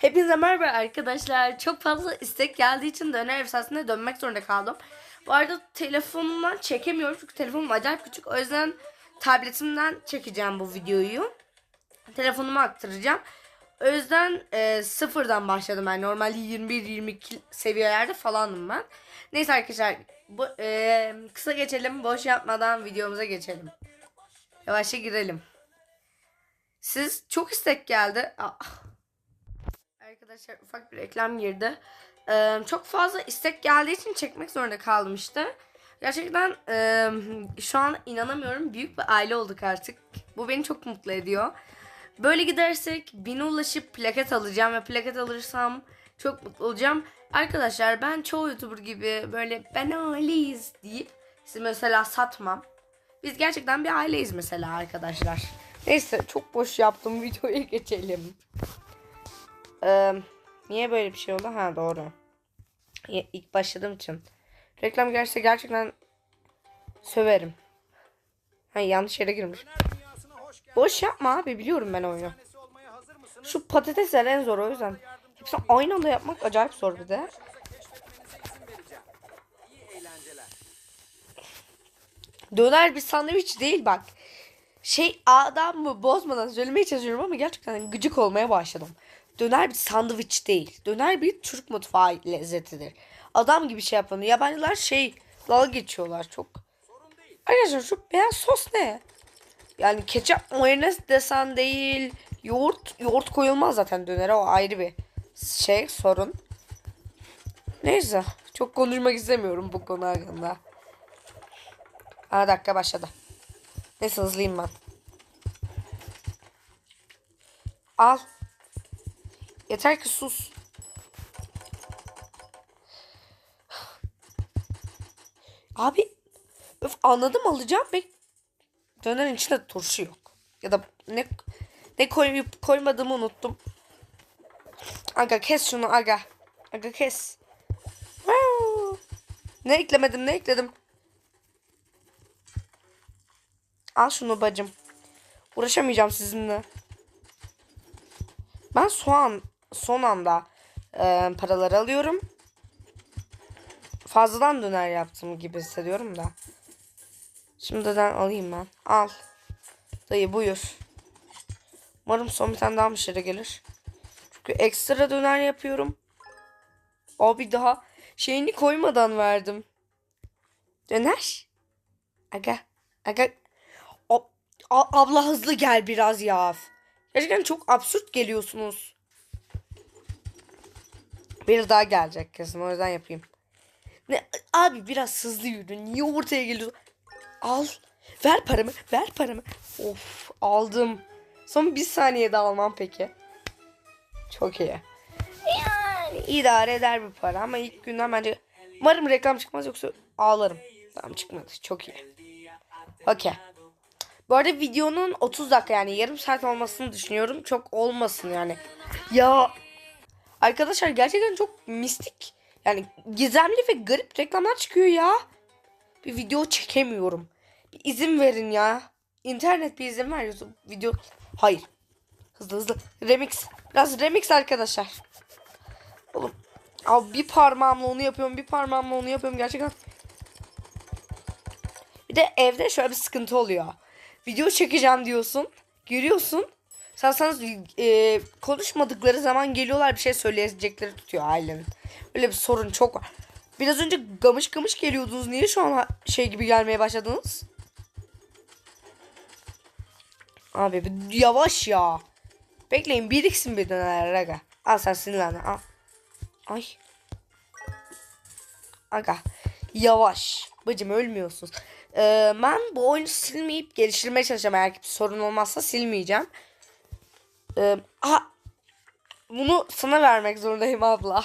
Hepinize merhaba arkadaşlar. Çok fazla istek geldiği için döner esasında dönmek zorunda kaldım. Bu arada telefonumdan çekemiyorum çünkü telefonum acayip küçük. O yüzden tabletimden çekeceğim bu videoyu. Telefonuma aktaracağım. O yüzden e, sıfırdan başladım ben. Normalde 21-22 seviyelerde falandım ben. Neyse arkadaşlar bu, e, kısa geçelim. Boş yapmadan videomuza geçelim. Yavaşça girelim. Siz çok istek geldi. Ah. Arkadaşlar ufak bir reklam girdi. Ee, çok fazla istek geldiği için çekmek zorunda kaldım işte. Gerçekten e, şu an inanamıyorum. Büyük bir aile olduk artık. Bu beni çok mutlu ediyor. Böyle gidersek bine ulaşıp plaket alacağım ve plaket alırsam çok mutlu olacağım. Arkadaşlar ben çoğu YouTuber gibi böyle ben aileyiz deyip sizi mesela satmam. Biz gerçekten bir aileyiz mesela arkadaşlar. Neyse çok boş yaptım videoya geçelim. Ee, niye böyle bir şey oldu? Ha doğru. İlk başladığım için. Reklam gelirse gerçekten söverim. Ha yanlış yere girmiş. Boş yapma abi biliyorum ben oyunu. Şu patatesler en zor o yüzden. Hepsini aynı anda yapmak acayip zor bir de. Döner bir sandviç değil bak. Şey adamı bozmadan söylemeye çalışıyorum ama gerçekten gıcık olmaya başladım. Döner bir sandviç değil. Döner bir Türk mutfağı lezzetidir. Adam gibi şey yapan yabancılar şey dalga geçiyorlar çok. Arkadaşlar şu beyaz sos ne? Yani ketçap mayonez desen değil. Yoğurt yoğurt koyulmaz zaten dönere o ayrı bir şey sorun. Neyse çok konuşmak istemiyorum bu konu hakkında. Aa dakika başladı. Neyse hızlıyım ben. Al. Yeter ki sus. Abi öf anladım alacağım ve dönerin içinde turşu yok. Ya da ne ne koyup koymadığımı unuttum. Aga kes şunu aga. Aga kes. Ne eklemedim ne ekledim. Al şunu bacım. Uğraşamayacağım sizinle. Ben soğan son anda e, paraları alıyorum. Fazladan döner yaptım gibi hissediyorum da. Şimdiden alayım ben. Al. Dayı buyur. Umarım son bir tane daha müşteri gelir. Çünkü ekstra döner yapıyorum. Abi daha şeyini koymadan verdim. Döner. Aga. Aga. O, a- abla hızlı gel biraz ya. Gerçekten çok absürt geliyorsunuz. Bir daha gelecek kesin o yüzden yapayım. Ne abi biraz hızlı yürü. Niye ortaya geliyorsun? Al. Ver paramı. Ver paramı. Of aldım. Son bir saniyede almam peki. Çok iyi. Yani idare eder bir para ama ilk günden bence umarım reklam çıkmaz yoksa ağlarım. Tamam çıkmadı. Çok iyi. Okey. Bu arada videonun 30 dakika yani yarım saat olmasını düşünüyorum. Çok olmasın yani. Ya arkadaşlar gerçekten çok mistik. Yani gizemli ve garip reklamlar çıkıyor ya. Bir video çekemiyorum. Bir izin verin ya. İnternet bir izin ver YouTube video. Hayır. Hızlı hızlı. Remix. Biraz remix arkadaşlar. Oğlum. Abi bir parmağımla onu yapıyorum. Bir parmağımla onu yapıyorum. Gerçekten. Bir de evde şöyle bir sıkıntı oluyor. Video çekeceğim diyorsun. Görüyorsun. Sen sana e, konuşmadıkları zaman geliyorlar bir şey söyleyecekleri tutuyor ailenin. Öyle bir sorun çok var. Biraz önce gamış gamış geliyordunuz. Niye şu an şey gibi gelmeye başladınız? Abi bir yavaş ya. Bekleyin biriksin bir döner aga. Al sen sinirlendin al. Ay. Aga. Yavaş. Bacım ölmüyorsunuz. Ee, ben bu oyunu silmeyip geliştirmeye çalışacağım. Eğer ki sorun olmazsa silmeyeceğim. Ee, aha. Bunu sana vermek zorundayım abla.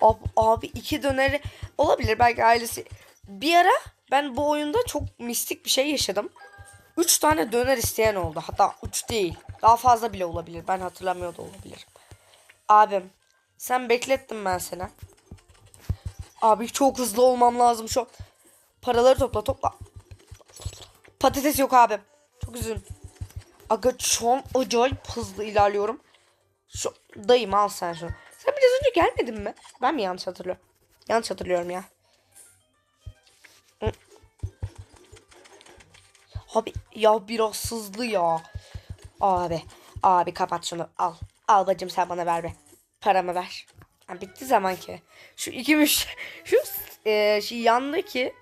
Abi, abi iki döneri olabilir belki ailesi. Bir ara ben bu oyunda çok mistik bir şey yaşadım. Üç tane döner isteyen oldu. Hatta üç değil. Daha fazla bile olabilir. Ben hatırlamıyor da olabilirim. Abim sen beklettim ben seni. Abi çok hızlı olmam lazım şu an. Paraları topla topla. Patates yok abim. Çok üzgün. Aga an acayip hızlı ilerliyorum. Şu dayım al sen şunu. Sen biraz önce gelmedin mi? Ben mi yanlış hatırlıyorum? Yanlış hatırlıyorum ya. Abi ya biraz hızlı ya. Abi. Abi kapat şunu. Al. Al bacım sen bana ver be. Paramı ver. Ha, bitti zaman ki. Şu iki müş... Şu, e, şu yandaki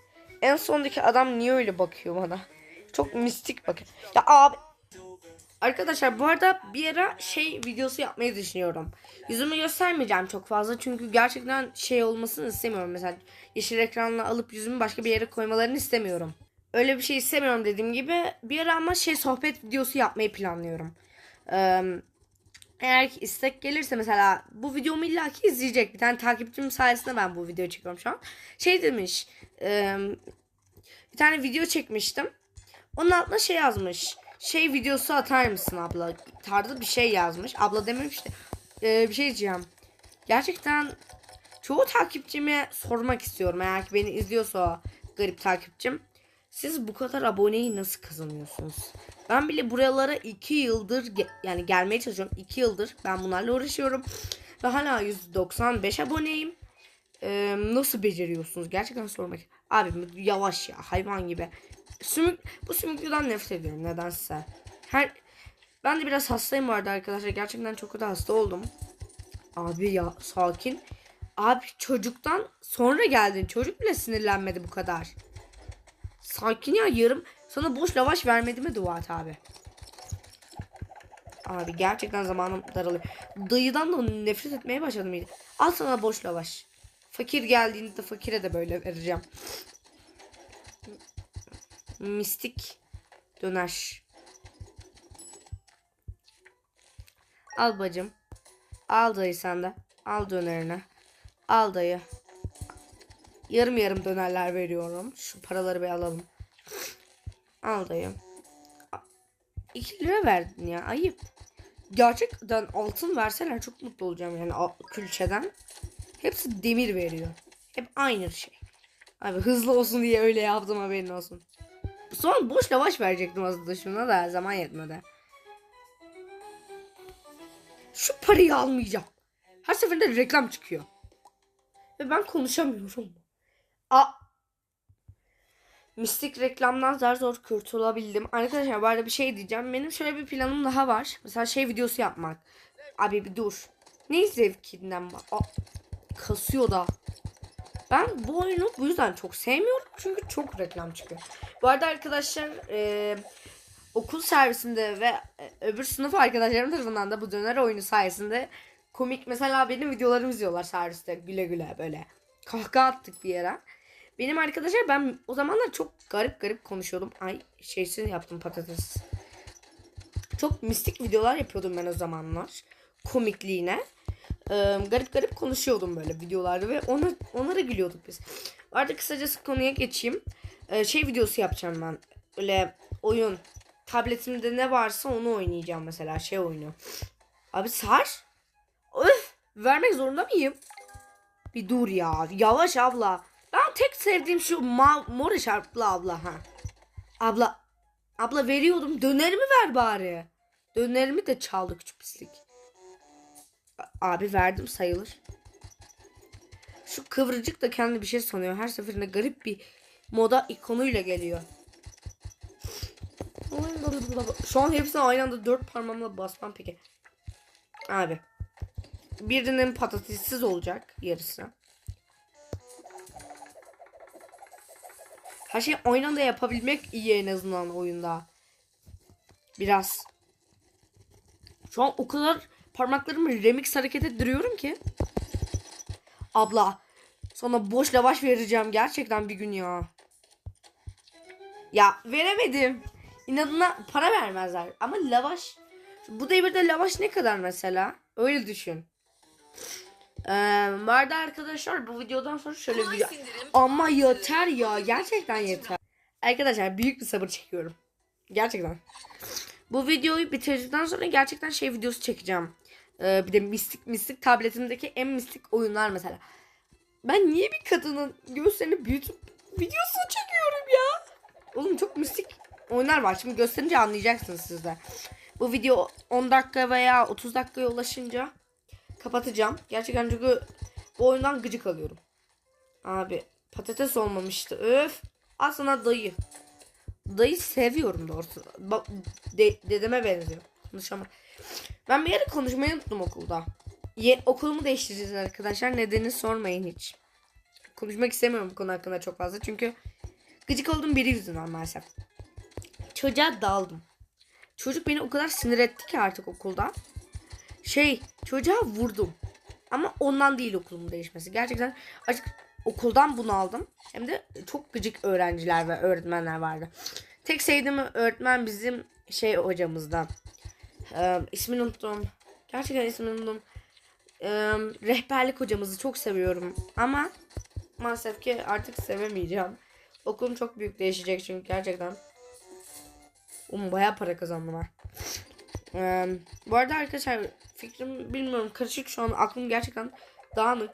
en sondaki adam niye öyle bakıyor bana? Çok mistik bakıyor. Ya abi. Arkadaşlar bu arada bir ara şey videosu yapmayı düşünüyorum. Yüzümü göstermeyeceğim çok fazla çünkü gerçekten şey olmasını istemiyorum. Mesela yeşil ekranla alıp yüzümü başka bir yere koymalarını istemiyorum. Öyle bir şey istemiyorum dediğim gibi. Bir ara ama şey sohbet videosu yapmayı planlıyorum. Ee, eğer ki istek gelirse mesela bu videomu illaki izleyecek. Bir tane takipçim sayesinde ben bu videoyu çekiyorum şu an. Şey demiş. e, bir tane video çekmiştim. Onun altına şey yazmış. Şey videosu atar mısın abla? Tarzı bir şey yazmış. Abla dememişti. Ee, bir şey diyeceğim. Gerçekten çoğu takipçime sormak istiyorum. Eğer ki beni izliyorsa o garip takipçim. Siz bu kadar aboneyi nasıl kazanıyorsunuz? Ben bile buralara 2 yıldır yani gelmeye çalışıyorum. 2 yıldır ben bunlarla uğraşıyorum. Ve hala 195 aboneyim. Ee, nasıl beceriyorsunuz? Gerçekten sormak. Abi yavaş ya hayvan gibi. Sümük, bu sümüklüden nefret ediyorum nedense. Her ben de biraz hastayım arada arkadaşlar. Gerçekten çok kötü hasta oldum. Abi ya sakin. Abi çocuktan sonra geldin. Çocuk bile sinirlenmedi bu kadar. Sakin ya yarım. Sana boş lavaş vermedi mi Duat abi? Abi gerçekten zamanım daralıyor. Dayıdan da nefret etmeye başladım. iyice. Al sana boş lavaş. Fakir geldiğinde fakire de böyle vereceğim. Mistik döner. Al bacım. Al dayı sen de. Al dönerini. Al dayı. Yarım yarım dönerler veriyorum. Şu paraları bir alalım. Al dayı. 2 lira verdin ya ayıp. Gerçekten altın verseler çok mutlu olacağım yani külçeden. Hepsi demir veriyor. Hep aynı şey. Abi hızlı olsun diye öyle yaptım haberin olsun. Son boş lavaş verecektim aslında şuna da zaman yetmedi. Şu parayı almayacağım. Her seferinde reklam çıkıyor. Ve ben konuşamıyorum. A Mistik reklamdan zar zor kurtulabildim. Arkadaşlar bu arada bir şey diyeceğim. Benim şöyle bir planım daha var. Mesela şey videosu yapmak. Abi bir dur. Ne zevkinden bak. Aa, kasıyor da. Ben bu oyunu bu yüzden çok sevmiyorum. Çünkü çok reklam çıkıyor. Bu arada arkadaşlar e, okul servisinde ve e, öbür sınıf arkadaşlarım tarafından da bu döner oyunu sayesinde komik mesela benim videolarımı izliyorlar serviste güle güle böyle. Kahkaha attık bir yere. Benim arkadaşlar ben o zamanlar çok garip garip konuşuyordum. Ay şeysi yaptım patates. Çok mistik videolar yapıyordum ben o zamanlar. Komikliğine. Ee, garip garip konuşuyordum böyle videolarda ve ona, onlara gülüyorduk biz. Artık kısacası konuya geçeyim. Ee, şey videosu yapacağım ben. Öyle oyun. Tabletimde ne varsa onu oynayacağım mesela. Şey oyunu. Abi sar. Öf. Vermek zorunda mıyım? Bir dur ya. Yavaş abla. Ben tek sevdiğim şu ma mor işaretli abla ha. Abla. Abla veriyordum. Dönerimi ver bari. Dönerimi de çaldı küçük pislik. Abi verdim sayılır. Şu kıvırcık da kendi bir şey sanıyor. Her seferinde garip bir moda ikonuyla geliyor. Şu an hepsini aynı anda dört parmağımla basmam peki. Abi. Birinin patatessiz olacak yarısı. Her şeyi aynı anda yapabilmek iyi en azından oyunda. Biraz. Şu an o kadar parmaklarımı remix hareket ettiriyorum ki. Abla. Sana boş lavaş vereceğim gerçekten bir gün ya. Ya veremedim. İnadına para vermezler. Ama lavaş. Bu devirde lavaş ne kadar mesela? Öyle düşün. Ee, vardı arkadaşlar bu videodan sonra şöyle bir video. Ama yeter ya. Gerçekten yeter. Arkadaşlar büyük bir sabır çekiyorum. Gerçekten. Bu videoyu bitirdikten sonra gerçekten şey videosu çekeceğim. Ee, bir de mistik mistik tabletimdeki en mistik oyunlar mesela. Ben niye bir kadının göğüslerini büyütüp videosunu çekiyorum ya? Oğlum çok mistik oyunlar var. Şimdi gösterince anlayacaksınız siz de. Bu video 10 dakika veya 30 dakikaya ulaşınca kapatacağım. Gerçekten çünkü bu oyundan gıcık alıyorum. Abi patates olmamıştı. Öf. Aslında dayı. Dayı seviyorum doğrusu. Bak de- dedeme benziyor. Konuşamam. Ben bir yere konuşmayı unuttum okulda. Ye, okulumu değiştireceğiz arkadaşlar. Nedenini sormayın hiç. Konuşmak istemiyorum bu konu hakkında çok fazla. Çünkü gıcık olduğum biri yüzünden maalesef. Çocuğa daldım. Çocuk beni o kadar sinir etti ki artık okulda. Şey çocuğa vurdum. Ama ondan değil okulumun değişmesi. Gerçekten açık okuldan bunu aldım. Hem de çok gıcık öğrenciler ve öğretmenler vardı. Tek sevdiğim öğretmen bizim şey hocamızdan. Ee, ismini unuttum. Gerçekten ismini unuttum. Ee, rehberlik hocamızı çok seviyorum. Ama maalesef ki artık sevemeyeceğim. Okulum çok büyük değişecek çünkü gerçekten. Um bayağı para kazandım ha. Ee, bu arada arkadaşlar fikrim bilmiyorum karışık şu an aklım gerçekten dağınık.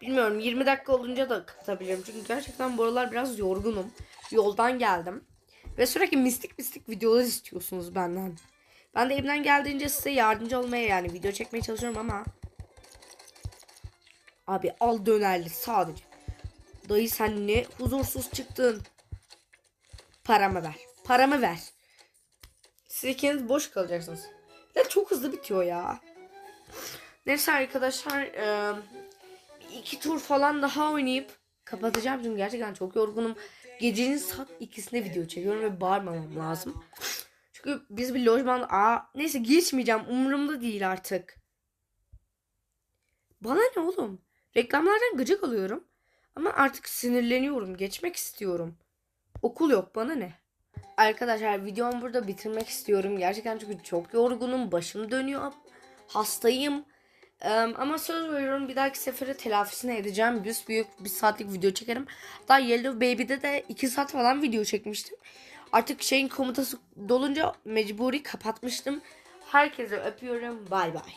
Bilmiyorum 20 dakika olunca da kapatabilirim. Çünkü gerçekten bu aralar biraz yorgunum. Yoldan geldim. Ve sürekli mistik mistik videolar istiyorsunuz benden. Ben de elimden geldiğince size yardımcı olmaya yani video çekmeye çalışıyorum ama Abi al dönerli sadece. Dayı sen ne huzursuz çıktın. Paramı ver. Paramı ver. Siz ikiniz boş kalacaksınız. Ya çok hızlı bitiyor ya. Neyse arkadaşlar eee, iki tur falan daha oynayıp kapatacağım çünkü gerçekten çok yorgunum. Gecenin saat ikisinde video çekiyorum ve bağırmamam lazım. Çünkü biz bir lojman... Aa, neyse geçmeyeceğim. Umurumda değil artık. Bana ne oğlum? Reklamlardan gıcık alıyorum. Ama artık sinirleniyorum. Geçmek istiyorum. Okul yok bana ne? Arkadaşlar videomu burada bitirmek istiyorum. Gerçekten çünkü çok yorgunum. Başım dönüyor. Hastayım. Eee, ama söz veriyorum bir dahaki sefere telafisini edeceğim. Bir büyük bir saatlik video çekerim. Hatta Yellow Baby'de de 2 saat falan video çekmiştim. Artık şeyin komutası dolunca mecburi kapatmıştım. Herkese öpüyorum. Bay bay.